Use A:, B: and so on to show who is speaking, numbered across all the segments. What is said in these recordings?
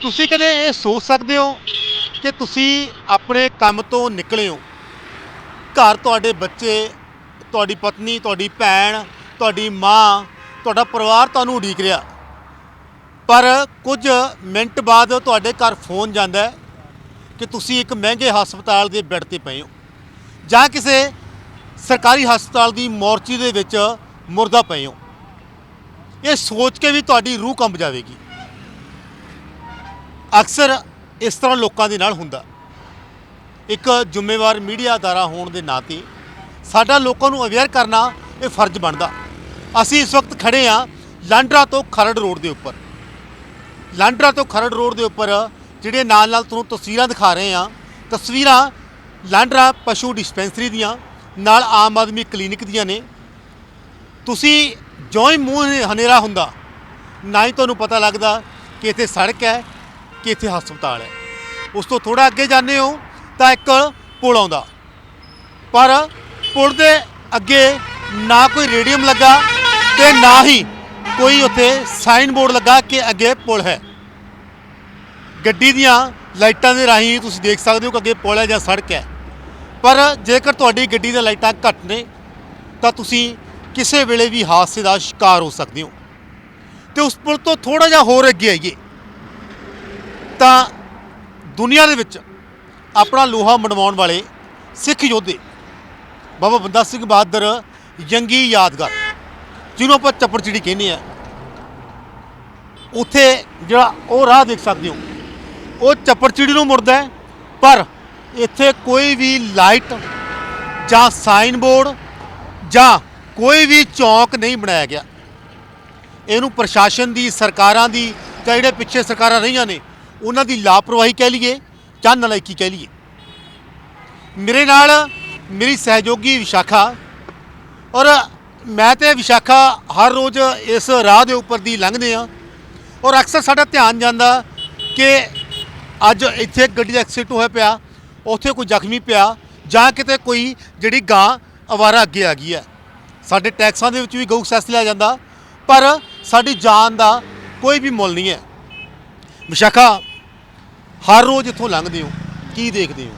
A: ਤੁਸੀਂ ਕਦੇ ਇਹ ਸੋਚ ਸਕਦੇ ਹੋ ਕਿ ਤੁਸੀਂ ਆਪਣੇ ਕੰਮ ਤੋਂ ਨਿਕਲੇ ਹੋ? ਘਰ ਤੁਹਾਡੇ ਬੱਚੇ, ਤੁਹਾਡੀ ਪਤਨੀ, ਤੁਹਾਡੀ ਭੈਣ, ਤੁਹਾਡੀ ਮਾਂ, ਤੁਹਾਡਾ ਪਰਿਵਾਰ ਤੁਹਾਨੂੰ ਉਡੀਕ ਰਿਹਾ। ਪਰ ਕੁਝ ਮਿੰਟ ਬਾਅਦ ਤੁਹਾਡੇ ਘਰ ਫੋਨ ਜਾਂਦਾ ਹੈ ਕਿ ਤੁਸੀਂ ਇੱਕ ਮਹਿੰਗੇ ਹਸਪਤਾਲ ਦੇ ਬੈੱਡ ਤੇ ਪਏ ਹੋ। ਜਾਂ ਕਿਸੇ ਸਰਕਾਰੀ ਹਸਪਤਾਲ ਦੀ ਮੋਰਚੀ ਦੇ ਵਿੱਚ ਮੁਰਦਾ ਪਏ ਹੋ। ਇਹ ਸੋਚ ਕੇ ਵੀ ਤੁਹਾਡੀ ਰੂਹ ਕੰਬ ਜਾਵੇਗੀ। ਅਕਸਰ ਇਸ ਤਰ੍ਹਾਂ ਲੋਕਾਂ ਦੇ ਨਾਲ ਹੁੰਦਾ। ਇੱਕ ਜ਼ਿੰਮੇਵਾਰ ਮੀਡੀਆ ਅਦਾਰਾ ਹੋਣ ਦੇ ਨਾਤੇ ਸਾਡਾ ਲੋਕਾਂ ਨੂੰ ਅਵੇਅਰ ਕਰਨਾ ਇਹ ਫਰਜ਼ ਬਣਦਾ। ਅਸੀਂ ਇਸ ਵਕਤ ਖੜੇ ਆ ਲਾਂਡਰਾ ਤੋਂ ਖਰੜ ਰੋਡ ਦੇ ਉੱਪਰ। ਲਾਂਡਰਾ ਤੋਂ ਖਰੜ ਰੋਡ ਦੇ ਉੱਪਰ ਜਿਹੜੇ ਨਾਲ ਨਾਲ ਤੁਹਾਨੂੰ ਤਸਵੀਰਾਂ ਦਿਖਾ ਰਹੇ ਆ ਤਸਵੀਰਾਂ ਲਾਂਡਰਾ ਪਸ਼ੂ ਡਿਸਪੈਂਸਰੀ ਦੀਆਂ, ਨਾਲ ਆਮ ਆਦਮੀ ਕਲੀਨਿਕ ਦੀਆਂ ਨੇ। ਤੁਸੀਂ ਜਿਉਂ ਹੀ ਮੂੰਹ ਹਨੇਰਾ ਹੁੰਦਾ, ਨਾ ਹੀ ਤੁਹਾਨੂੰ ਪਤਾ ਲੱਗਦਾ ਕਿ ਇੱਥੇ ਸੜਕ ਹੈ ਕਿ ਇੱਥੇ ਹਸਪਤਾਲ ਹੈ। ਉਸ ਤੋਂ ਥੋੜਾ ਅੱਗੇ ਜਾਂਦੇ ਹੋ ਤਾਂ ਇੱਕ ਪੁਲ ਆਉਂਦਾ। ਪਰ ਪੁਲ ਦੇ ਅੱਗੇ ਨਾ ਕੋਈ ਰੇਡੀਅਮ ਲੱਗਾ ਤੇ ਨਾ ਹੀ ਕੋਈ ਉੱਥੇ ਸਾਈਨ ਬੋਰਡ ਲੱਗਾ ਕਿ ਅੱਗੇ ਪੁਲ ਹੈ। ਗੱਡੀ ਦੀਆਂ ਲਾਈਟਾਂ ਦੇ ਰਾਹੀਂ ਤੁਸੀਂ ਦੇਖ ਸਕਦੇ ਹੋ ਕਿ ਅੱਗੇ ਪੁਲ ਹੈ ਜਾਂ ਸੜਕ ਹੈ। ਪਰ ਜੇਕਰ ਤੁਹਾਡੀ ਗੱਡੀ ਦੀਆਂ ਲਾਈਟਾਂ ਘੱਟ ਨੇ, ਤਾਂ ਤੁਸੀਂ ਕਿਸੇ ਵੇਲੇ ਵੀ ਹਾਦਸੇ ਦਾ ਸ਼ਿਕਾਰ ਹੋ ਸਕਦੇ ਹੋ। ਤੇ ਉਸ ਪੁਲ ਤੋਂ ਥੋੜਾ ਜਿਹਾ ਹੋਰ ਅੱਗੇ ਆਈਏ। ਤਾਂ ਦੁਨੀਆ ਦੇ ਵਿੱਚ ਆਪਣਾ ਲੋਹਾ ਮਨਵਾਉਣ ਵਾਲੇ ਸਿੱਖ ਯੋਧੇ, ਬਾਬਾ ਬੰਦਾ ਸਿੰਘ ਬਹਾਦਰ ਜੰਗੀ ਯਾਦਗਾਰ, ਜਿਹਨੂੰ ਆਪਾਂ ਚੱਪੜਚਿੜੀ ਕਹਿੰਦੇ ਆ ਉੱਥੇ ਜਿਹੜਾ ਉਹ ਰਾਹ ਦੇਖ ਸਕਦੇ ਹੋ। ਉਹ ਚੱਪੜਚਿੜੀ ਨੂੰ ਮੁੜਦਾ ਪਰ ਇੱਥੇ ਕੋਈ ਵੀ ਲਾਈਟ ਜਾਂ ਸਾਈਨ ਬੋਰਡ ਜਾਂ ਕੋਈ ਵੀ ਚੌਕ ਨਹੀਂ ਬਣਾਇਆ ਗਿਆ। ਇਹਨੂੰ ਪ੍ਰਸ਼ਾਸਨ ਦੀ, ਸਰਕਾਰਾਂ ਦੀ ਜਾਂ ਜਿਹੜੇ ਪਿੱਛੇ ਸਰਕਾਰਾਂ ਰਹੀਆਂ ਨੇ ਉਹਨਾਂ ਦੀ ਲਾਪਰਵਾਹੀ ਕਹਿ ਲਈਏ ਜਾਂ ਨਲਾਇਕੀ ਕਹਿ ਲਈਏ। ਮੇਰੇ ਨਾਲ ਮੇਰੀ ਸਹਿਯੋਗੀ ਵਿਸ਼ਾਖਾ ਔਰ ਮੈਂ ਤੇ ਵਿਸ਼ਾਖਾ ਹਰ ਰੋਜ਼ ਇਸ ਰਾਹ ਦੇ ਉੱਪਰ ਦੀ ਲੰਘਦੇ ਆ ਔਰ ਅਕਸਰ ਸਾਡਾ ਧਿਆਨ ਜਾਂਦਾ ਕਿ ਅੱਜ ਇੱਥੇ ਗੱਡੀ ਦਾ ਐਕਸੀਡੈਂਟ ਹੋਇਆ ਪਿਆ, ਉੱਥੇ ਕੋਈ ਜ਼ਖਮੀ ਪਿਆ ਜਾਂ ਕਿਤੇ ਕੋਈ ਜਿਹੜੀ ਗਾਂ ਅਵਾਰਾ ਅੱਗੇ ਆ ਗਈ ਹੈ। ਸਾਡੇ ਟੈਕਸਾਂ ਦੇ ਵਿੱਚ ਵੀ ਗਊ ਸੈਸ ਲਿਆ ਜਾਂਦਾ ਪਰ ਸਾਡੀ ਜਾਨ ਦਾ ਕੋਈ ਵੀ ਮੁੱਲ ਨਹੀਂ ਹੈ। ਵਿਸ਼ਾਖਾ ਹਰ ਰੋਜ਼ ਇੱਥੋਂ ਲੰਘਦੇ ਹੋ ਕੀ ਦੇਖਦੇ ਹੋ?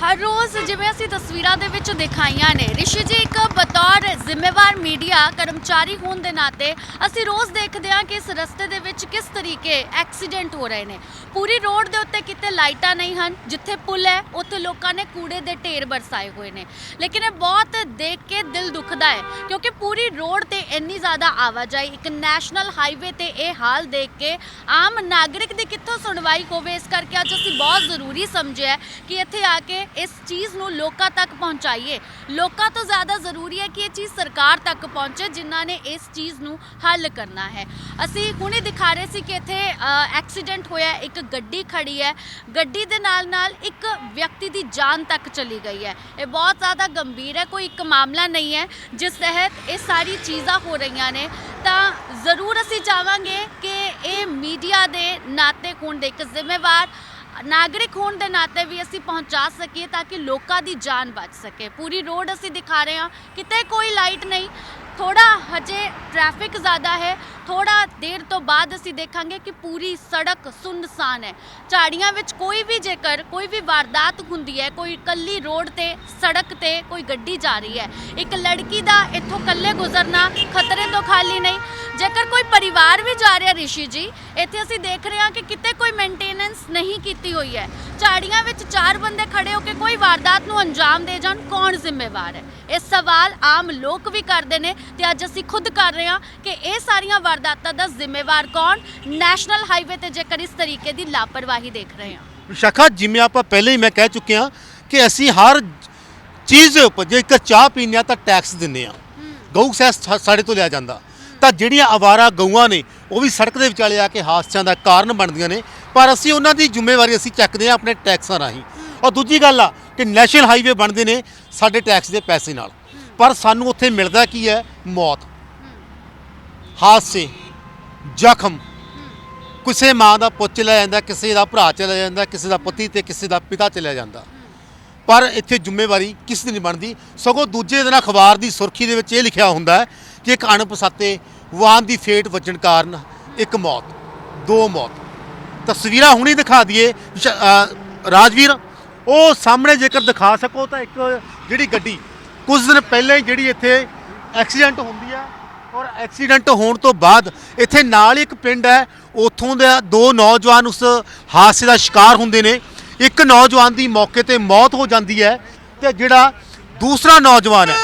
B: ਹਰ ਰੋਜ਼ ਜਿਵੇਂ ਅਸੀਂ ਤਸਵੀਰਾਂ ਦੇ ਵਿੱਚ ਦਿਖਾਈਆਂ ਨੇ, ਰਿਸ਼ੀ ਜੀ ਇੱਕ ਬਤੌਰ ਜ਼ਿੰਮੇਵਾਰ ਮੀਡੀਆ ਕਰਮਚਾਰੀ ਹੋਣ ਦੇ ਨਾਤੇ ਅਸੀਂ ਰੋਜ਼ ਦੇਖਦੇ ਹਾਂ ਕਿ ਇਸ ਰਸਤੇ ਦੇ ਵਿੱਚ ਕਿਸ ਤਰੀਕੇ ਐਕਸੀਡੈਂਟ ਹੋ ਰਹੇ ਨੇ। ਪੂਰੀ ਰੋਡ ਦੇ ਉੱਤੇ ਕਿਤੇ ਲਾਈਟਾਂ ਨਹੀਂ ਹਨ, ਜਿੱਥੇ ਪੁਲ ਹੈ, ਉੱਥੇ ਲੋਕਾਂ ਨੇ ਕੂੜੇ ਦੇ ਢੇਰ ਬਰਸਾਏ ਹੋਏ ਨੇ। ਲੇਕਿਨ ਇਹ ਬਹੁਤ ਦੇਖ ਕੇ ਦਿਲ ਦੁਖਦਾ ਹੈ, ਕਿਉਂਕਿ ਪੂਰੀ ਰੋਡ ਤੇ ਇੰਨੀ ਜ਼ਿਆਦਾ ਆਵਾਜਾਈ, ਇੱਕ ਨੈਸ਼ਨਲ ਹਾਈਵੇ ਤੇ ਇਹ ਹਾਲ ਦੇਖ ਕੇ ਆਮ ਨਾਗਰਿਕ ਦੀ ਕਿੱਥੋਂ ਸੁਣਵਾਈ ਹੋਵੇ, ਇਸ ਕਰਕੇ ਅੱਜ ਅਸੀਂ ਬਹੁਤ ਜ਼ਰੂਰੀ ਸਮਝਿਆ ਕਿ ਇੱਥੇ ਆ ਕੇ ਇਸ ਚੀਜ਼ ਨੂੰ ਲੋਕਾਂ ਤੱਕ ਪਹੁੰਚਾਈਏ। ਲੋਕਾਂ ਤੋਂ ਜ਼ਿਆਦਾ ਜ਼ਰੂਰੀ ਹੈ ਕਿ ਇਹ ਚੀਜ਼ ਸਰਕਾਰ ਤੱਕ ਪਹੁੰਚੇ, ਜਿਨ੍ਹਾਂ ਨੇ ਇਸ ਚੀਜ਼ ਨੂੰ ਹੱਲ ਕਰਨਾ ਹੈ। ਅਸੀਂ ਹੁਣੇ ਦਿਖਾ ਰਹੇ ਸੀ ਕਿ ਇੱਥੇ ਐਕਸੀਡੈਂਟ ਹੋਇਆ, ਇੱਕ ਗੱਡੀ ਖੜੀ ਹੈ। ਗੱਡੀ ਦੇ ਨਾਲ ਨਾਲ ਇੱਕ ਵਿਅਕਤੀ ਦੀ ਜਾਨ ਤੱਕ ਚਲੀ ਗਈ ਹੈ। ਇਹ ਬਹੁਤ ਜ਼ਿਆਦਾ ਗੰਭੀਰ ਹੈ, ਕੋਈ ਇੱਕ ਮਾਮਲਾ ਨਹੀਂ ਹੈ। ਜਿਸ ਤਹਿਤ ਇਹ ਸਾਰੀ ਚੀਜ਼ਾਂ ਹੋ ਰਹੀਆਂ ਨੇ, ਤਾਂ ਜ਼ਰੂਰ ਅਸੀਂ ਚਾਹਾਂਗੇ ਕਿ ਇਹ ਮੀਡੀਆ ਦੇ ਨਾਤੇ ਹੋਣ ਦੇ ਇੱਕ ਜ਼ਿੰਮੇਵਾਰ ਨਾਗਰਿਕ ਹੋਣ ਦੇ ਨਾਤੇ ਵੀ ਅਸੀਂ ਪਹੁੰਚਾ ਸਕੀਏ ਤਾਂ ਕਿ ਲੋਕਾਂ ਦੀ ਜਾਨ ਬਚ ਸਕੇ। ਪੂਰੀ ਰੋਡ ਅਸੀਂ ਦਿਖਾ ਰਹੇ ਹਾਂ। ਕਿਤੇ ਕੋਈ ਲਾਈਟ ਨਹੀਂ। ਥੋੜਾ ਹਜੇ ਟ੍ਰੈਫਿਕ ਜ਼ਿਆਦਾ ਹੈ। ਥੋੜਾ ਦੇਰ ਤੋਂ ਬਾਅਦ ਅਸੀਂ ਦੇਖਾਂਗੇ ਕਿ ਪੂਰੀ ਸੜਕ ਸੁੰਨਸਾਨ ਹੈ। ਝਾੜੀਆਂ ਵਿੱਚ ਕੋਈ ਵੀ ਜੇਕਰ ਕੋਈ ਵੀ ਵਾਰਦਾਤ ਹੁੰਦੀ ਹੈ, ਕੋਈ ਕੱਲੀ ਰੋਡ ਤੇ, ਸੜਕ ਤੇ ਕੋਈ ਗੱਡੀ ਜਾ ਰਹੀ ਹੈ। ਇੱਕ ਲੜਕੀ ਦਾ ਇੱਥੋਂ ਕੱਲੇ ਗੁਜ਼ਰਨਾ ਖਤਰੇ ਤੋਂ ਖਾਲੀ ਨਹੀਂ। ਜੇਕਰ ਕੋਈ ਪਰਿਵਾਰ ਵੀ ਜਾ ਰਿਹਾ ਰਿਸ਼ੀ ਜੀ ਇੱਥੇ ਅਸੀਂ ਦੇਖ ਰਹੇ ਹਾਂ ਕਿ ਕਿਤੇ ਕੋਈ ਮੇਨਟੇਨੈਂਸ ਨਹੀਂ ਕੀਤੀ ਹੋਈ ਹੈ। ਝਾੜੀਆਂ ਵਿੱਚ ਚਾਰ ਬੰਦੇ ਖੜੇ ਹੋ ਕੇ ਕੋਈ ਵਾਰਦਾਤ ਨੂੰ ਅੰਜਾਮ ਦੇ ਜਾਣ ਕੌਣ ਜ਼ਿੰਮੇਵਾਰ ਹੈ? ਇਹ ਸਵਾਲ ਆਮ ਲੋਕ ਵੀ ਕਰਦੇ ਨੇ ਤੇ ਅੱਜ ਅਸੀਂ ਖੁਦ ਕਰ ਰਹੇ ਹਾਂ ਕਿ ਇਹ ਸਾਰੀਆਂ ਵਾਰਦਾਤਾਂ ਦਾ ਜ਼ਿੰਮੇਵਾਰ ਕੌਣ? ਨੈਸ਼ਨਲ ਹਾਈਵੇ ਤੇ ਜੇਕਰ ਇਸ ਤਰੀਕੇ ਦੀ ਲਾਪਰਵਾਹੀ ਦੇਖ ਰਹੇ ਹਾਂ।
A: ਵਿਸ਼ਾਖਾ ਜਿਵੇਂ ਆਪਾਂ ਪਹਿਲੇ ਹੀ ਮੈਂ ਕਹਿ ਚੁੱਕੇ ਹਾਂ ਕਿ ਅਸੀਂ ਹਰ ਚੀਜ਼ ਦੇ ਉੱਪਰ ਜੇਕਰ ਚਾਹ ਪੀਂਦੇ ਹਾਂ ਤਾਂ ਟੈਕਸ ਦਿੰਦੇ ਹਾਂ। ਗਊ ਸੈਸ ਸਾਡੇ ਤੋਂ ਲਿਆ ਜਾਂਦਾ। ਤਾਂ ਜਿਹੜੀਆਂ ਆਵਾਰਾ ਗਊਆਂ ਨੇ, ਉਹ ਵੀ ਸੜਕ ਦੇ ਵਿਚਾਲੇ ਆ ਕੇ ਹਾਦਸਿਆਂ ਦਾ ਕਾਰਨ ਬਣਦੀਆਂ ਨੇ। ਪਰ ਅਸੀਂ ਉਹਨਾਂ ਦੀ ਜ਼ਿੰਮੇਵਾਰੀ ਅਸੀਂ ਚੱਕਦੇ ਹਾਂ ਆਪਣੇ ਟੈਕਸਾਂ ਰਾਹੀਂ। ਔਰ ਦੂਜੀ ਗੱਲ ਆ ਕਿ ਨੈਸ਼ਨਲ ਹਾਈਵੇ ਬਣਦੇ ਨੇ ਸਾਡੇ ਟੈਕਸ ਦੇ ਪੈਸੇ ਨਾਲ। ਪਰ ਸਾਨੂੰ ਉੱਥੇ ਮਿਲਦਾ ਕੀ ਹੈ? ਮੌਤ। ਹਾਦਸੇ। ਜ਼ਖਮ। ਕਿਸੇ ਮਾਂ ਦਾ ਪੁੱਤ ਚਲਾ ਜਾਂਦਾ, ਕਿਸੇ ਦਾ ਭਰਾ ਚਲਾ ਜਾਂਦਾ, ਕਿਸੇ ਦਾ ਪਤੀ ਤੇ ਕਿਸੇ ਦਾ ਪਿਤਾ ਚਲਾ ਜਾਂਦਾ। ਪਰ ਇੱਥੇ ਜ਼ਿੰਮੇਵਾਰੀ ਕਿਸ ਦੀ ਨਹੀਂ ਬਣਦੀ? ਸਗੋਂ ਦੂਜੇ ਦਿਨ ਅਖਬਾਰ ਦੀ ਸੁਰਖੀ ਦੇ ਵਿੱਚ ਇਹ ਲਿਖਿਆ ਹੁੰਦਾ ਹੈ ਕਿ ਇੱਕ ਅਣਪਛਾਤੇ ਵਾਹਨ ਦੀ ਫੇਟ ਵੱਜਣ ਕਾਰਨ ਇੱਕ ਮੌਤ, ਦੋ ਮੌਤ। ਤਸਵੀਰਾਂ ਹੁਣੀ ਦਿਖਾ ਦਈਏ ਰਾਜਵੀਰ, ਉਹ ਸਾਹਮਣੇ ਜੇਕਰ ਦਿਖਾ ਸਕੋ ਤਾਂ ਇੱਕ ਜਿਹੜੀ ਗੱਡੀ, ਕੁਝ ਦਿਨ ਪਹਿਲਾਂ ਹੀ ਜਿਹੜੀ ਇੱਥੇ ਐਕਸੀਡੈਂਟ ਹੁੰਦੀ ਆ ਔਰ ਐਕਸੀਡੈਂਟ ਹੋਣ ਤੋਂ ਬਾਅਦ ਇੱਥੇ ਨਾਲ ਹੀ ਇੱਕ ਪਿੰਡ ਹੈ, ਉੱਥੋਂ ਦੇ ਦੋ ਨੌਜਵਾਨ ਉਸ ਹਾਦਸੇ ਦਾ ਸ਼ਿਕਾਰ ਹੁੰਦੇ ਨੇ। ਇੱਕ ਨੌਜਵਾਨ ਦੀ ਮੌਕੇ ਤੇ ਮੌਤ ਹੋ ਜਾਂਦੀ ਹੈ ਤੇ ਜਿਹੜਾ ਦੂਸਰਾ ਨੌਜਵਾਨ ਹੈ,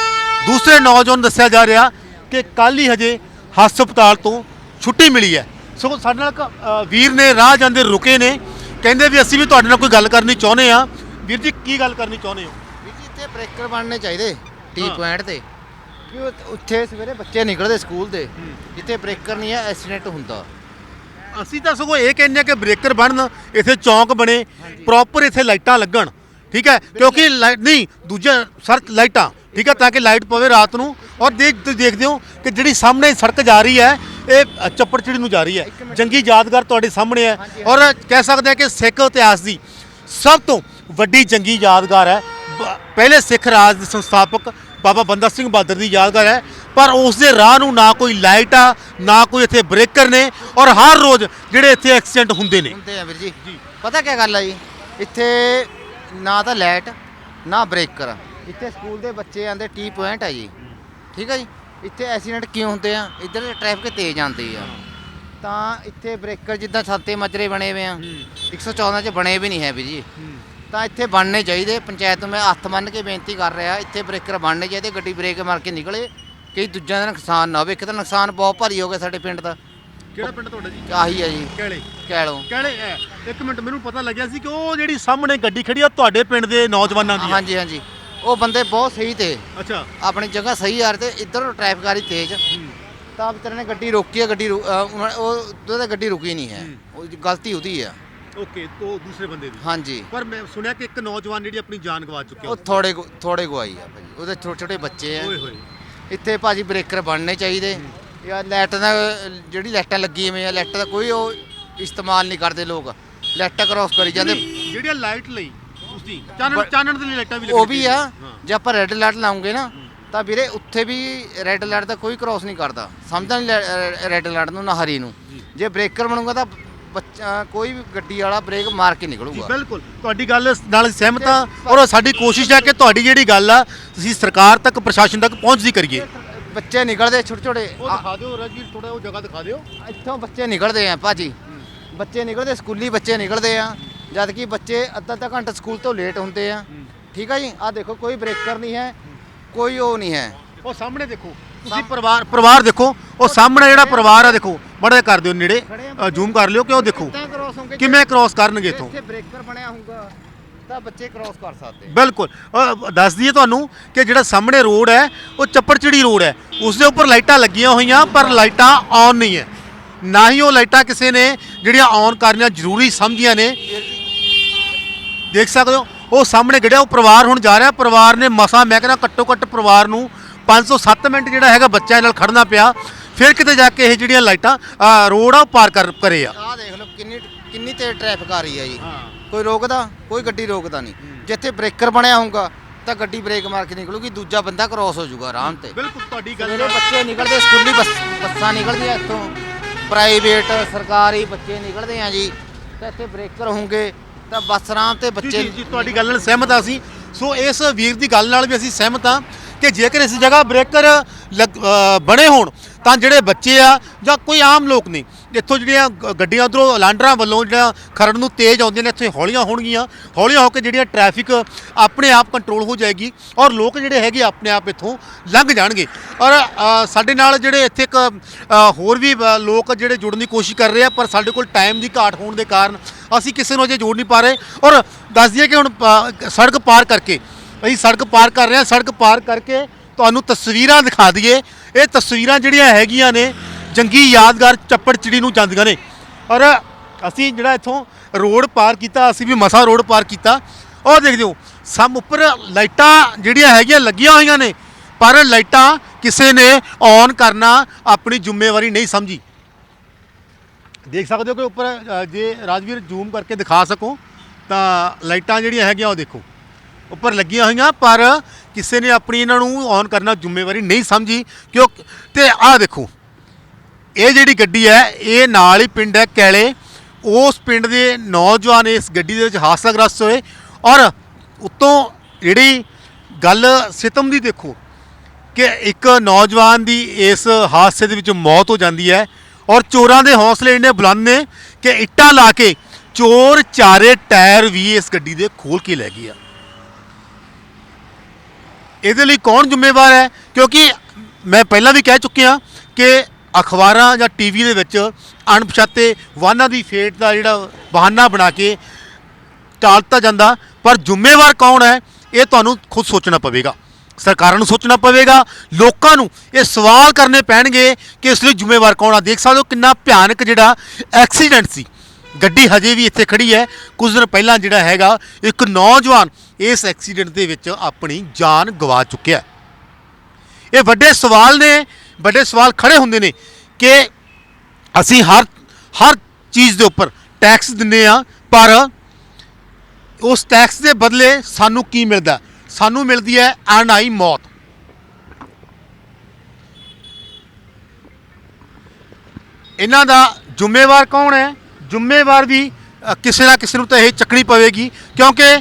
A: ਦੂਸਰੇ ਨੌਜਵਾਨ ਦੱਸਿਆ ਜਾ ਰਿਹਾ ਕਿ ਕੱਲ ਹੀ ਹਜੇ ਹਸਪਤਾਲ ਤੋਂ ਛੁੱਟੀ ਮਿਲੀ ਹੈ। ਸੋ ਸਾਡੇ ਨਾਲ ਇੱਕ, ਅ, ਵੀਰ ਨੇ ਰਾਹ ਜਾਂਦੇ ਰੁਕੇ ਨੇ। ਕਹਿੰਦੇ ਵੀ ਅਸੀਂ ਵੀ ਤੁਹਾਡੇ ਨਾਲ ਕੋਈ ਗੱਲ ਕਰਨੀ ਚਾਹੁੰਦੇ ਆ ਵੀਰ ਜੀ ਕੀ ਗੱਲ ਕਰਨੀ ਚਾਹੁੰਦੇ ਹੋ?
C: ਵੀਰ ਜੀ ਇੱਥੇ ਬ੍ਰੇਕਰ ਬਣਨੇ ਚਾਹੀਦੇ ਟੀ
A: ਹਾਂ।
C: ਪੁਆਇੰਟ ਤੇ। ਕਿ ਉਹ- ਉੱਥੇ ਸਵੇਰੇ ਬੱਚੇ ਨਿਕਲਦੇ ਸਕੂਲ ਦੇ ਜਿੱਥੇ ਬ੍ਰੇਕਰ ਨਹੀਂ ਹੈ ਐਕਸੀਡੈਂਟ ਹੁੰਦਾ।
A: ਅਸੀਂ ਤਾਂ ਸਗੋਂ ਇਹ ਕਹਿੰਦੇ ਆ ਕਿ ਬ੍ਰੇਕਰ ਬਣਨ ਇੱਥੇ ਚੌਂਕ ਬਣੇ ਪ੍ਰੋਪਰ ਇੱਥੇ ਲਾਈਟਾਂ ਲੱਗਣ ਠੀਕ ਹੈ? ਕਿਉਂਕਿ ਲਾਈਟ ਨਹੀਂ ਦੂਜਾ ਸਰ ਲਾਈਟਾਂ। ਠੀਕ ਹੈ ਤਾਂ ਕਿ ਲਾਈਟ ਪਵੇ ਰਾਤ ਨੂੰ। ਔਰ ਦੇਖ ਤੁਸੀਂ ਦੇਖਦੇ ਹੋ ਕਿ ਜਿਹੜੀ ਸਾਹਮਣੇ ਸੜਕ ਜਾ ਰਹੀ ਹੈ ਇਹ ਚੱਪੜਚਿੜੀ ਨੂੰ ਜਾ ਰਹੀ ਹੈ। ਜੰਗੀ ਯਾਦਗਾਰ ਤੁਹਾਡੇ ਸਾਹਮਣੇ ਹੈ। ਔਰ ਕਹਿ ਸਕਦੇ ਆ ਕਿ ਸਿੱਖ ਇਤਿਹਾਸ ਦੀ ਸਭ ਤੋਂ ਵੱਡੀ ਜੰਗੀ ਯਾਦਗਾਰ ਹੈ। ਪਹਿਲੇ ਸਿੱਖ ਰਾਜ ਦੇ ਸੰਸਥਾਪਕ ਬਾਬਾ ਬੰਦਾ ਸਿੰਘ ਬਹਾਦਰ ਦੀ ਯਾਦਗਾਰ ਹੈ। ਪਰ ਉਸ ਦੇ ਰਾਹ ਨੂੰ ਨਾ ਕੋਈ ਲਾਈਟ ਆ ਨਾ ਕੋਈ ਇੱਥੇ ਬ੍ਰੇਕਰ ਨੇ। ਔਰ ਹਰ ਰੋਜ਼ ਜਿਹੜੇ ਇੱਥੇ ਐਕਸੀਡੈਂਟ ਹੁੰਦੇ ਨੇ।
C: ਹੁੰਦੇ ਆ ਵੀਰ ਜੀ। ਪਤਾ ਕੀ ਗੱਲ ਆ ਜੀ? ਇੱਥੇ ਨਾ ਤਾਂ ਲਾਈਟ ਨਾ ਬ੍ਰੇਕਰ ਇੱਥੇ ਸਕੂਲ ਦੇ ਬੱਚੇ ਆਂਦੇ ਟੀ ਪੁਆਇੰਟ ਆ ਜੀ। ਠੀਕ ਆ ਜੀ? ਇੱਥੇ ਐਕਸੀਡੈਂਟ ਕਿਉਂ ਹੁੰਦੇ ਆ? ਇੱਧਰ ਟ੍ਰੈਫਿਕ ਤੇਜ਼ ਆਉਂਦੀ ਆ। ਤਾਂ ਇੱਥੇ ਬ੍ਰੇਕਰ ਜਿੱਦਾਂ ਛਾਤੇ ਮਜਰੇ ਬਣੇ ਹੋਏ ਆ। 114 ਚ ਬਣੇ ਵੀ ਨਹੀਂ ਹੈ ਵੀਰ ਜੀ ਤਾਂ ਇੱਥੇ ਬਣਨੇ ਚਾਹੀਦੇ। ਪੰਚਾਇਤ ਨੂੰ ਮੈਂ ਹੱਥ ਮੰਨ ਕੇ ਬੇਨਤੀ ਕਰ ਰਿਹਾ ਇੱਥੇ ਬ੍ਰੇਕਰ ਬਣਨੇ ਚਾਹੀਦੇ ਗੱਡੀ ਬ੍ਰੇਕ ਮਾਰ ਕੇ ਨਿਕਲੇ। ਕਈ ਦੂਜਿਆਂ ਦਾ ਨੁਕਸਾਨ ਨਾ ਹੋਵੇ। ਇੱਕ ਤਾਂ ਨੁਕਸਾਨ ਬਹੁਤ ਭਾਰੀ ਹੋ ਗਿਆ ਸਾਡੇ ਪਿੰਡ ਦਾ।
A: ਕਿਹੜਾ ਪਿੰਡ ਤੁਹਾਡਾ ਜੀ?
C: ਆਹੀ ਆ ਜੀ।
A: ਕਿਹੜੇ
C: ਕਹਿ ਲਓ
A: ਕਿਹੜੇ ਹੈ ਇੱਕ ਮਿੰਟ ਮੈਨੂੰ ਪਤਾ ਲੱਗਿਆ ਸੀ ਕਿ ਉਹ ਜਿਹੜੀ ਸਾਹਮਣੇ ਗੱਡੀ ਖੜੀ ਆ ਤੁਹਾਡੇ ਪਿੰਡ ਦੇ ਨੌਜਵਾਨਾਂ ਦੀ
C: ਹਾਂਜੀ ਹਾਂਜੀ। ਉਹ ਬੰਦੇ ਬਹੁਤ ਸਹੀ ਤੇ।
A: ਅੱਛਾ।
C: ਆਪਣੀ ਜਗ੍ਹਾ ਸਹੀ ਆ ਰਹੇ ਤੇ ਇੱਧਰ ਟ੍ਰੈਫਿਕ ਆ ਰਹੀ ਤੇਜ਼। ਤਾਂ ਵਿਚਾਰੇ ਨੇ ਗੱਡੀ ਰੋਕੀ ਆ ਗੱਡੀ ਰੁ- ਅ, ਉਹਨਾਂ- ਉਹ ਉਹਦੇ ਗੱਡੀ ਰੁਕੀ ਨਹੀਂ ਹੈ। ਉਹ ਗਲਤੀ ਉਹਦੀ ਆ।
A: ਓਕੇ ਤੋਂ ਦੂਸਰੇ ਬੰਦੇ ਦੀ।
C: ਹਾਂਜੀ।
A: ਪਰ ਮੈਂ ਸੁਣਿਆ ਕਿ ਇੱਕ ਨੌਜਵਾਨ ਜਿਹੜੀ ਆਪਣੀ ਜਾਨ ਗਵਾ ਚੁੱਕਿਆ
C: ਉਹ ਥੋੜੇ ਕੁ- ਥੋੜੇ ਗਵਾਈ ਆ ਭਾਜੀ। ਉਹਦੇ ਛੋਟੇ ਛੋਟੇ ਬੱਚੇ ਆ।
A: ਓਏ ਹੋਏ।
C: ਇੱਥੇ ਭਾਜੀ ਬ੍ਰੇਕਰ ਬਣਨੇ ਚਾਹੀਦੇ। ਯਾ ਲਾਈਟ ਦਾ ਜਿਹੜੀ ਲਾਈਟਾਂ ਲੱਗੀਆਂ ਹੋਈਆਂ ਲਾਈਟ ਦਾ ਕੋਈ ਉਹ ਇਸਤੇਮਾਲ ਨਹੀਂ ਕਰਦੇ ਲੋਕ। ਲਾਈਟਾਂ ਕ੍ਰੋਸ ਕਰੀ ਜਾਂਦੇ।
A: ਜਿਹੜੀਆਂ ਲਾਈਟ ਲਈ ਉਸਦੀ। ਚਾਨਣ
C: ਬ-
A: ਚਾਨਣ ਦੇ ਲਈ ਲਾਈਟਾਂ ਵੀ
C: ਉਹ ਵੀ ਆ
A: ਹਾਂ।
C: ਜੇ ਆਪਾਂ ਰੈੱਡ ਲਾਈਟ ਲਾਉਂਗੇ ਨਾ ਤਾਂ ਵੀਰੇ ਉੱਥੇ ਵੀ ਰੈੱਡ ਲਾਈਟ ਦਾ ਕੋਈ ਕ੍ਰੋਸ ਨਹੀਂ ਕਰਦਾ। ਸਮਝਦਾ ਨਹੀਂ ਰੈੱਡ ਲਾਈਟ ਨੂੰ ਨਾ ਹਰੀ ਨੂੰ। ਜੇ। ਬ੍ਰੇਕਰ ਬਣੂਗਾ ਤਾਂ ਬੱਚਾ ਕੋਈ ਵੀ ਗੱਡੀ ਵਾਲਾ ਬ੍ਰੇਕ ਮਾਰ ਕੇ
A: ਜੀ
C: ਨਿਕਲੂਗਾ
A: ਬਿਲਕੁਲ। ਤੁਹਾਡੀ ਗੱਲ ਨਾਲ ਸਹਿਮਤ ਹਾਂ ਔਰ ਸਾਡੀ ਕੋਸ਼ਿਸ਼ ਹੈ ਕਿ ਤੁਹਾਡੀ ਜਿਹੜੀ ਗੱਲ ਆ ਤੁਸੀਂ ਸਰਕਾਰ ਤੱਕ ਪ੍ਰਸ਼ਾਸਨ ਤੱਕ ਪਹੁੰਚਦੀ ਕਰੀਏ।
C: ਬੱਚੇ ਨਿਕਲਦੇ ਛੋਟੇ ਛੋਟੇ।
A: ਦਿਖਾ ਦਿਓ ਰਾਜਵੀਰ ਥੋੜਾ ਉਹ ਜਗ੍ਹਾ ਦਿਖਾ ਦਿਓ।
C: ਇੱਥੋਂ ਬੱਚੇ ਨਿਕਲਦੇ ਆ ਭਾਜੀ। ਬੱਚੇ ਨਿਕਲਦੇ ਸਕੂਲੀ ਬੱਚੇ ਨਿਕਲਦੇ ਆ। ਜਦ ਕਿ ਬੱਚੇ ਅੱਧਾ ਅੱਧਾ ਘੰਟਾ ਸਕੂਲ ਤੋਂ ਲੇਟ ਹੁੰਦੇ ਆ। ਠੀਕ ਆ ਜੀ? ਆ ਦੇਖੋ ਕੋਈ ਬ੍ਰੇਕਰ ਨਹੀਂ ਹੈ ਕੋਈ ਉਹ ਨਹੀਂ ਹੈ।
A: ਉਹ ਸਾਹਮਣੇ ਦੇਖੋ ਤੁਸੀਂ ਪਰਿਵਾਰ ਪਰਿਵਾਰ ਦੇਖੋ ਉਹ ਸਾਹਮਣੇ ਜਿਹੜਾ ਪਰਿਵਾਰ ਆ ਦੇਖੋ ਬੜਾ ਕਰ ਦਿਓ ਨੇੜੇ ਜ਼ੂਮ ਕਰ ਲਿਓ ਕਿ ਉਹ ਦੇਖੋ ਕਿਵੇਂ ਕ੍ਰਾਸ ਕਰਨਗੇ ਇਥੋਂ?
C: ਇੱਥੇ ਬ੍ਰੇਕਰ ਬਣਿਆ ਹੋਊਗਾ ਤਾਂ ਬੱਚੇ ਕ੍ਰੋਸ ਕਰ ਸਕਦੇ
A: ਬਿਲਕੁਲ। ਦੱਸ ਦਈਏ ਤੁਹਾਨੂੰ ਕਿ ਜਿਹੜਾ ਸਾਹਮਣੇ ਰੋਡ ਹੈ ਉਹ ਚੱਪੜਚਿੜੀ ਰੋਡ ਹੈ। ਉਸ ਦੇ ਉੱਪਰ ਲਾਈਟਾਂ ਲੱਗੀਆਂ ਹੋਈਆਂ ਪਰ ਲਾਈਟਾਂ ਆਨ ਨਹੀਂ ਹੈ। ਨਾ ਹੀ ਉਹ ਲਾਈਟਾਂ ਕਿਸੇ ਨੇ ਜਿਹੜੀਆਂ ਆਨ ਕਰਨੀਆਂ ਜ਼ਰੂਰੀ ਸਮਝੀਆਂ ਨੇ। ਦੇਖ ਸਕਦੇ ਹੋ ਉਹ ਸਾਹਮਣੇ ਗੜਿਆ ਉਹ ਪਰਿਵਾਰ ਹੁਣ ਜਾ ਰਿਹਾ ਪਰਿਵਾਰ ਨੇ ਮਸਾ ਮੈਂ ਕਹਿੰਦਾ ਘੱਟੋ ਘੱਟ ਪਰਿਵਾਰ ਨੂੰ 507 ਮਿੰਟ ਜਿਹੜਾ ਹੈਗਾ ਬੱਚਿਆਂ ਨਾਲ ਖੜਨਾ ਪਿਆ ਫਿਰ ਕਿਤੇ ਜਾ ਕੇ ਇਹ ਜਿਹੜੀਆਂ ਲਾਈਟਾਂ ਰੋਡ ਆ ਪਾਰ ਕਰ ਕਰੇ ਆ।
C: ਆਹ ਦੇਖ ਲਓ ਕਿੰਨੀ ਕਿੰਨੀ ਤੇਜ਼ ਟ੍ਰੈਫਿਕ ਆ ਰਹੀ ਹੈ ਜੀ। ਕੋਈ ਰੋਕਦਾ ਕੋਈ ਗੱਡੀ ਰੋਕਦਾ ਨਹੀਂ। ਜਿੱਥੇ ਬ੍ਰੇਕਰ ਬਣਿਆ ਹੋਊਗਾ ਤਾਂ ਗੱਡੀ ਬ੍ਰੇਕ ਮਾਰ ਕੇ ਨਿਕਲੂਗੀ ਦੂਜਾ ਬੰਦਾ ਕ੍ਰੋਸ ਹੋ ਜਾਊਗਾ ਆਰਾਮ ਤੇ।
A: ਬਿਲਕੁਲ ਤੁਹਾਡੀ ਗੱਲ
C: ਮੇਰੇ ਬੱਚੇ ਨਿਕਲਦੇ ਸਕੂਲੀ ਬੱਸ ਬੱਸਾਂ ਨਿਕਲਦੀਆਂ ਇੱਥੋਂ। ਪ੍ਰਾਈਵੇਟ ਸਰਕਾਰੀ ਬੱਚੇ ਨਿਕਲਦੇ ਆ ਜੀ ਤਾਂ ਇੱਥੇ ਬ੍ਰੇਕਰ ਹੋਣਗੇ। ਤਾਂ ਬੱਸ ਆਰਾਮ ਤੇ ਬੱਚੇ
A: ਜੀ ਜੀ ਤੁਹਾਡੀ ਗੱਲ ਨਾਲ ਸਹਿਮਤ ਹਾਂ ਅਸੀਂ। ਸੋ ਇਸ ਵੀਰ ਦੀ ਗੱਲ ਨਾਲ ਵੀ ਅਸੀਂ ਸਹਿਮਤ ਹਾਂ ਕਿ ਜੇਕਰ ਇਸ ਜਗ੍ਹਾ ਬ੍ਰੇਕਰ ਲੱਗ- ਬਣੇ ਹੋਣ ਤਾਂ ਜਿਹੜੇ ਬੱਚੇ ਆ ਜਾਂ ਕੋਈ ਆਮ ਲੋਕ ਨਹੀਂ, ਇੱਥੋਂ ਜਿਹੜੀਆਂ ਗ- ਗੱਡੀਆਂ ਉਧਰੋਂ ਲਾਂਡਰਾਂ ਵੱਲੋਂ ਜਿਹੜਾ ਖਰੜ ਨੂੰ ਤੇਜ਼ ਆਉਂਦੀਆਂ ਨੇ, ਇੱਥੇ ਹੌਲੀਆਂ ਹੋਣਗੀਆਂ, ਹੌਲੀਆਂ ਹੋ ਕੇ ਜਿਹੜੀਆਂ ਟ੍ਰੈਫਿਕ ਆਪਣੇ ਆਪ ਕੰਟਰੋਲ ਹੋ ਜਾਏਗੀ ਔਰ ਲੋਕ ਜਿਹੜੇ ਹੈਗੇ ਆਪਣੇ ਆਪ ਇੱਥੋਂ ਲੰਘ ਜਾਣਗੇ। ਔਰ ਸਾਡੇ ਨਾਲ ਜਿਹੜੇ ਇੱਥੇ ਇੱਕ ਹੋਰ ਵੀ ਲੋਕ ਜਿਹੜੇ ਜੁੜਨ ਦੀ ਕੋਸ਼ਿਸ਼ ਕਰ ਰਹੇ ਆ, ਪਰ ਸਾਡੇ ਕੋਲ ਟਾਈਮ ਦੀ ਘਾਟ ਹੋਣ ਦੇ ਕਾਰਨ ਅਸੀਂ ਕਿਸੇ ਨੂੰ ਅਜੇ ਜੋੜ ਨਹੀਂ ਪਾ ਰਹੇ। ਔਰ ਦੱਸ ਦਈਏ ਕਿ ਹੁਣ ਸੜਕ ਪਾਰ ਕਰਕੇ, ਅਸੀਂ ਸੜਕ ਪਾਰ ਕਰ ਰਹੇ ਹਾਂ, ਸੜਕ ਪਾਰ ਕਰਕੇ ਤੁਹਾਨੂੰ ਤਸਵੀਰਾਂ ਦਿਖਾ ਦਈਏ। ਇਹ ਤਸਵੀਰਾਂ ਜਿਹੜੀਆਂ ਹੈਗੀਆਂ ਨੇ, ਜੰਗੀ ਯਾਦਗਾਰ ਚੱਪੜ ਚਿੜੀ ਨੂੰ ਜਾਂਦੀਆਂ ਨੇ। ਔਰ ਅਸੀਂ ਜਿਹੜਾ ਇੱਥੋਂ ਰੋਡ ਪਾਰ ਕੀਤਾ, ਅਸੀਂ ਵੀ ਮਸਾ ਰੋਡ ਪਾਰ ਕੀਤਾ। ਉਹ ਦੇਖਦੇ ਹੋ ਸਮ ਉੱਪਰ ਲਾਈਟਾਂ ਜਿਹੜੀਆਂ ਹੈਗੀਆਂ ਲੱਗੀਆਂ ਹੋਈਆਂ ਨੇ, ਪਰ ਲਾਈਟਾਂ ਕਿਸੇ ਨੇ ਔਨ ਕਰਨਾ ਆਪਣੀ ਜ਼ਿੰਮੇਵਾਰੀ ਨਹੀਂ ਸਮਝੀ। ਦੇਖ ਸਕਦੇ ਹੋ ਕਿ ਉੱਪਰ ਜੇ ਰਾਜਵੀਰ ਜ਼ੂਮ ਕਰਕੇ ਦਿਖਾ ਸਕੋ, ਤਾਂ ਲਾਈਟਾਂ ਜਿਹੜੀਆਂ ਹੈਗੀਆਂ ਉਹ ਦੇਖੋ। ਉੱਪਰ ਲੱਗੀਆਂ ਹੋਈਆਂ, ਪਰ ਕਿਸੇ ਨੇ ਆਪਣੀ ਇਹਨਾਂ ਨੂੰ ਔਨ ਕਰਨਾ ਜ਼ਿੰਮੇਵਾਰੀ ਨਹੀਂ ਸਮਝੀ, ਕਿਉਂ ਤੇ ਆਹ ਦੇਖੋ, ਇਹ ਜਿਹੜੀ ਗੱਡੀ ਹੈ, ਇਹ ਨਾਲ ਹੀ ਪਿੰਡ ਹੈ ਕੈਲੇ। ਉਸ ਪਿੰਡ ਦੇ ਨੌਜਵਾਨ ਇਸ ਗੱਡੀ ਦੇ ਵਿੱਚ ਹਾਦਸਾਗ੍ਰਸਤ ਹੋਏ ਔਰ ਉੱਤੋਂ ਜਿਹੜੀ ਗੱਲ ਸਿਤਮ ਦੀ ਦੇਖੋ, ਕਿ ਇੱਕ ਨੌਜਵਾਨ ਦੀ ਇਸ ਹਾਦਸੇ ਦੇ ਵਿੱਚ ਮੌਤ ਹੋ ਜਾਂਦੀ ਹੈ ਔਰ ਚੋਰਾਂ ਦੇ ਹੌਸਲੇ ਇੰਨੇ ਬੁਲੰਦ ਨੇ ਕਿ ਇੱਟਾਂ ਲਾ ਕੇ ਚੋਰ ਚਾਰੇ ਟਾਇਰ ਵੀ ਇਸ ਗੱਡੀ ਦੇ ਖੋਲ ਕੇ ਲੈ ਗਏ ਆ। ਇਹਦੇ ਲਈ ਕੌਣ ਜ਼ਿੰਮੇਵਾਰ ਹੈ? ਕਿਉਂਕਿ ਮੈਂ ਪਹਿਲਾਂ ਵੀ ਕਹਿ ਚੁੱਕਿਆ ਕਿ ਅਖਬਾਰਾਂ ਜਾਂ ਟੀਵੀ ਦੇ ਵਿੱਚ ਅਣਪਛਾਤੇ ਵਾਹਨਾਂ ਦੀ ਫੇਟ ਦਾ ਜਿਹੜਾ ਬਹਾਨਾ ਬਣਾ ਕੇ ਟਾਲਤਾ ਜਾਂਦਾ, ਪਰ ਜ਼ਿੰਮੇਵਾਰ ਕੌਣ ਹੈ, ਇਹ ਤੁਹਾਨੂੰ ਖੁਦ ਸੋਚਣਾ ਪਵੇਗਾ। ਸਰਕਾਰਾਂ ਨੂੰ ਸੋਚਣਾ ਪਵੇਗਾ, ਲੋਕਾਂ ਨੂੰ ਇਹ ਸਵਾਲ ਕਰਨੇ ਪੈਣਗੇ ਕਿ ਇਸ ਲਈ ਜ਼ਿੰਮੇਵਾਰ ਕੌਣ ਆ। ਦੇਖ ਸਕਦੇ ਹੋ ਕਿੰਨਾ ਭਿਆਨਕ ਜਿਹੜਾ ਐਕਸੀਡੈਂਟ ਸੀ। ਗੱਡੀ ਹਜੇ ਵੀ ਇੱਥੇ ਖੜੀ ਹੈ। ਕੁਝ ਦਿਨ ਪਹਿਲਾਂ ਜਿਹੜਾ ਹੈਗਾ, ਇੱਕ ਨੌਜਵਾਨ ਇਸ ਐਕਸੀਡੈਂਟ ਦੇ ਵਿੱਚ ਆਪਣੀ ਜਾਨ ਗਵਾ ਚੁੱਕਿਆ ਇਹ ਵੱਡੇ ਸਵਾਲ ਨੇ, ਵੱਡੇ ਸਵਾਲ ਖੜੇ ਹੁੰਦੇ ਨੇ ਕਿ ਅਸੀਂ ਹਰ ਹਰ ਚੀਜ਼ ਦੇ ਉੱਪਰ ਟੈਕਸ ਦਿੰਨੇ ਆ ਪਰ ਉਸ ਟੈਕਸ ਦੇ ਬਦਲੇ ਸਾਨੂੰ ਕੀ ਮਿਲਦਾ? ਸਾਨੂੰ ਮਿਲਦੀ ਹੈ ਅਣਾਈ ਮੌਤ। ਇਹਨਾਂ ਦਾ ਜ਼ਿੰਮੇਵਾਰ ਕੌਣ ਹੈ? ਜ਼ਿੰਮੇਵਾਰ ਵੀ ਅ, ਕਿਸੇ ਨਾ ਕਿਸੇ ਨੂੰ ਤਾਂ ਇਹ ਚੱਕਣੀ ਪਵੇਗੀ ਕਿਉਂਕਿ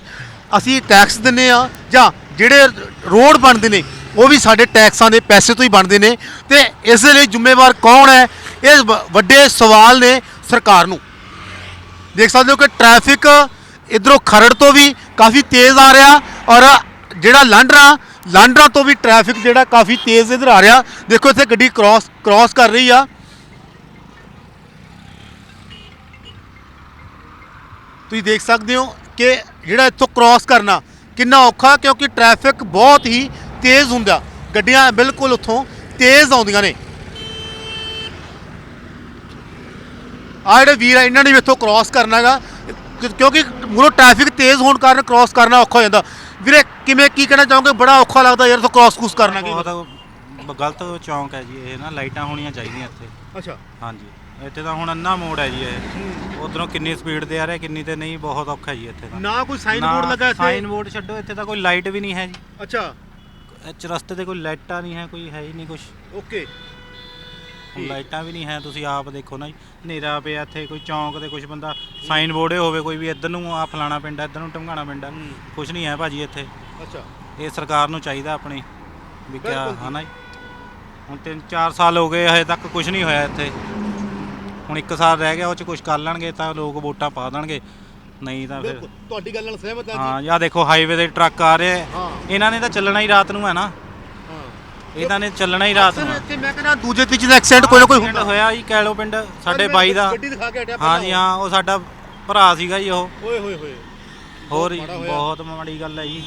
A: ਅਸੀਂ ਟੈਕਸ ਦਿੰਨੇ ਆ ਜਾਂ ਜਿਹੜੇ ਰੋਡ ਬਣਦੇ ਨੇ ਉਹ ਵੀ ਸਾਡੇ ਟੈਕਸਾਂ ਦੇ ਪੈਸੇ ਤੋਂ ਹੀ ਬਣਦੇ ਨੇ ਤੇ ਇਸ ਦੇ ਲਈ ਜ਼ਿੰਮੇਵਾਰ ਕੌਣ ਹੈ? ਇਹ ਵ- ਵੱਡੇ ਸਵਾਲ ਨੇ ਸਰਕਾਰ ਨੂੰ। ਦੇਖ ਸਕਦੇ ਹੋ ਕਿ ਟ੍ਰੈਫਿਕ ਇਧਰੋਂ ਖਰੜ ਤੋਂ ਵੀ ਕਾਫੀ ਤੇਜ਼ ਆ ਰਿਹਾ ਔਰ ਜਿਹੜਾ ਲਾਂਡਰਾ ਲਾਂਡਰਾ ਤੋਂ ਵੀ ਟ੍ਰੈਫਿਕ ਜਿਹੜਾ ਕਾਫੀ ਤੇਜ਼ ਇਧਰ ਆ ਰਿਹਾ। ਦੇਖੋ ਇੱਥੇ ਗੱਡੀ ਕ੍ਰਾਸ ਕ੍ਰਾਸ ਕਰ ਰਹੀ ਆ। ਤੁਸੀਂ ਦੇਖ ਸਕਦੇ ਹੋ ਕਿ ਜਿਹੜਾ ਇੱਥੋਂ ਕ੍ਰਾਸ ਕਰਨਾ ਕਿੰਨਾ ਔਖਾ ਕਿਉਂਕਿ ਟ੍ਰੈਫਿਕ ਬਹੁਤ ਹੀ ਤੇਜ਼ ਹੁੰਦਾ। ਗੱਡੀਆਂ ਬਿਲਕੁਲ ਉੱਥੋਂ ਤੇਜ਼ ਆਉਂਦੀਆਂ ਨੇ। ਆ ਜਿਹੜੇ ਵੀਰ ਆ ਇਹਨਾਂ ਨੇ ਵੀ ਇੱਥੋਂ ਕ੍ਰਾਸ ਕਰਨਾਗਾ ਕਿਉਂਕਿ ਮੂਰੋਂ ਟ੍ਰੈਫਿਕ ਤੇਜ਼ ਹੋਣ ਕਾਰਨ ਕ੍ਰਾਸ ਕਰਨਾ ਔਖਾ ਹੋ ਜਾਂਦਾ। ਵੀਰੇ ਕਿਵੇਂ ਕੀ ਕਹਿਣਾ ਚਾਹੋਗੇ? ਬੜਾ ਔਖਾ ਲੱਗਦਾ ਯਾਰ ਇੱਥੋਂ ਕ੍ਰਾਸ ਕੂਸ ਕਰਨਾ। ਕੀ
D: ਬਹੁਤ ਗਲਤ ਚੌਂਕ ਹੈ ਜੀ ਇਹ ਨਾ ਲਾਈਟਾਂ ਹੋਣੀਆਂ ਚਾਹੀਦੀਆਂ ਇੱਥੇ।
A: ਅੱਛਾ।
D: ਹਾਂਜੀ। ਇੱਥੇ ਤਾਂ ਹੁਣ ਅੰਨਾ ਮੋੜ ਹੈ ਜੀ ਇਹ। ਉਧਰੋਂ ਕਿੰਨੀ ਸਪੀਡ ਤੇ ਆ ਰਿਹਾ ਕਿੰਨੀ ਤੇ ਨਹੀਂ ਬਹੁਤ ਔਖਾ ਜੀ ਇੱਥੇ ਤਾਂ।
A: ਨਾ ਕੋਈ ਸਾਈਨ ਬੋਰਡ ਲੱਗਾ ਇੱਥੇ?
D: ਸਾਈਨ ਬੋਰਡ ਛੱਡੋ ਇੱਥੇ ਤਾਂ ਕੋਈ ਲਾਈਟ ਵੀ ਨਹੀਂ ਹੈ ਜੀ।
A: ਅੱਛਾ।
D: 'ਚ ਰਸਤੇ ਤੇ ਕੋਈ ਲਾਈਟਾਂ ਨਹੀਂ ਹੈ ਕੋਈ ਹੈ ਹੀ ਨਹੀਂ ਕੁਝ
A: ਓਕੇ।
D: ਲਾਈਟਾਂ ਵੀ ਨਹੀਂ ਹੈ ਤੁਸੀਂ ਆਪ ਦੇਖੋ ਨਾ ਜੀ। ਹਨੇਰਾ ਪਿਆ ਇੱਥੇ ਕੋਈ ਚੌਂਕ ਤੇ ਕੁਝ ਬੰਦਾ ਸਾਈਨ ਬੋਰਡੇ ਹੋਵੇ ਕੋਈ ਵੀ ਇੱਧਰ ਨੂੰ ਆ ਫਲਾਣਾ ਪਿੰਡ ਇੱਧਰ ਨੂੰ ਢਮਕਾਣਾ ਪਿੰਡ ਕੁਝ ਨਹੀਂ ਹੈ ਭਾਜੀ ਇੱਥੇ।
A: ਅੱਛਾ।
D: ਇਹ ਸਰਕਾਰ ਨੂੰ ਚਾਹੀਦਾ ਆਪਣੀ ਵੀ ਕਿਆ। ਹਨਾ ਜੀ। ਹੁਣ 3-4 ਸਾਲ ਹੋ ਗਏ ਹਜੇ ਤੱਕ ਕੁਝ ਨਹੀਂ ਹੋਇਆ ਇੱਥੇ। ਹੁਣ ਇੱਕ ਸਾਲ ਰਹਿ ਗਿਆ ਉਹ ਚ ਕੁਝ ਕਰ ਲੈਣਗੇ ਤਾਂ ਲੋਕ ਵੋਟਾਂ ਪਾ ਦੇਣਗੇ। ਨਹੀਂ ਤਾਂ ਫਿਰ
A: ਬਿਲਕੁਲ ਤੁਹਾਡੀ ਗੱਲ ਨਾਲ ਸਹਿਮਤ ਹਾਂ
D: ਹਾਂ ਯਾ ਦੇਖੋ ਹਾਈਵੇ ਦੇ ਟਰੱਕ ਆ ਰਹੇ
A: ਹਾਂ।
D: ਇਹਨਾਂ ਨੇ ਤਾਂ ਚੱਲਣਾ ਹੀ ਰਾਤ ਨੂੰ ਹੈ ਨਾ। ਇਹਨਾਂ ਨੇ ਚੱਲਣਾ ਹੀ ਰਾਤ ਨੂੰ।
A: ਇੱਥੇ ਮੈਂ ਕਹਿੰਦਾ ਦੂਜੇ ਤੀਜੇ ਦਾ ਐਕਸੀਡੈਂਟ ਕੋਈ ਨਾ ਕੋਈ ਹੁੰਦਾ।
D: ਹੋਇਆ ਜੀ ਕੈਲੋ ਪਿੰਡ ਸਾਡੇ ਬਾਈ ਦਾ।
A: ਗੱਡੀ ਦਿਖਾ ਕੇ ਹਟਿਆ
D: ਹਾਂ ਜੀ ਹਾਂ ਉਹ ਸਾਡਾ ਭਰਾ ਸੀਗਾ ਜੀ ਉਹ।
A: ਓਏ ਹੋਏ ਹੋਏ।
D: ਹੋਰ ਜੀ। ਬਹੁਤ ਮਾੜੀ ਗੱਲ ਹੈ ਜੀ।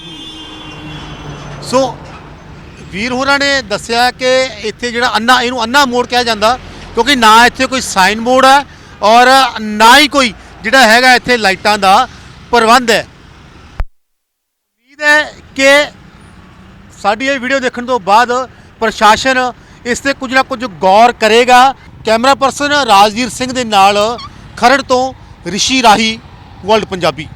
A: ਸੋ ਵੀਰ ਹੋਰਾਂ ਨੇ ਦੱਸਿਆ ਕਿ ਇੱਥੇ ਜਿਹੜਾ ਅੰਨਾ ਇਹਨੂੰ ਅੰਨਾ ਮੋੜ ਕਿਹਾ ਜਾਂਦਾ। ਕਿਉਂਕਿ ਨਾ ਇੱਥੇ ਕੋਈ ਸਾਈਨ ਬੋਰਡ ਹੈ ਔਰ ਨਾ ਹੀ ਕੋਈ ਜਿਹੜਾ ਹੈਗਾ ਇੱਥੇ ਲਾਈਟਾਂ ਦਾ ਪ੍ਰਬੰਧ ਹੈ। ਉਮੀਦ ਹੈ ਕਿ ਸਾਡੀ ਇਹ ਵੀਡੀਓ ਦੇਖਣ ਤੋਂ ਬਾਅਦ ਪ੍ਰਸ਼ਾਸਨ ਇਸ ਤੇ ਕੁਝ ਨਾ ਕੁਝ ਗੌਰ ਕਰੇਗਾ। ਕੈਮਰਾ ਪਰਸਨ ਰਾਜਵੀਰ ਸਿੰਘ ਦੇ ਨਾਲ ਖਰੜ ਤੋਂ ਰਿਸ਼ੀ ਰਾਹੀ, ਵਰਲਡ ਪੰਜਾਬੀ।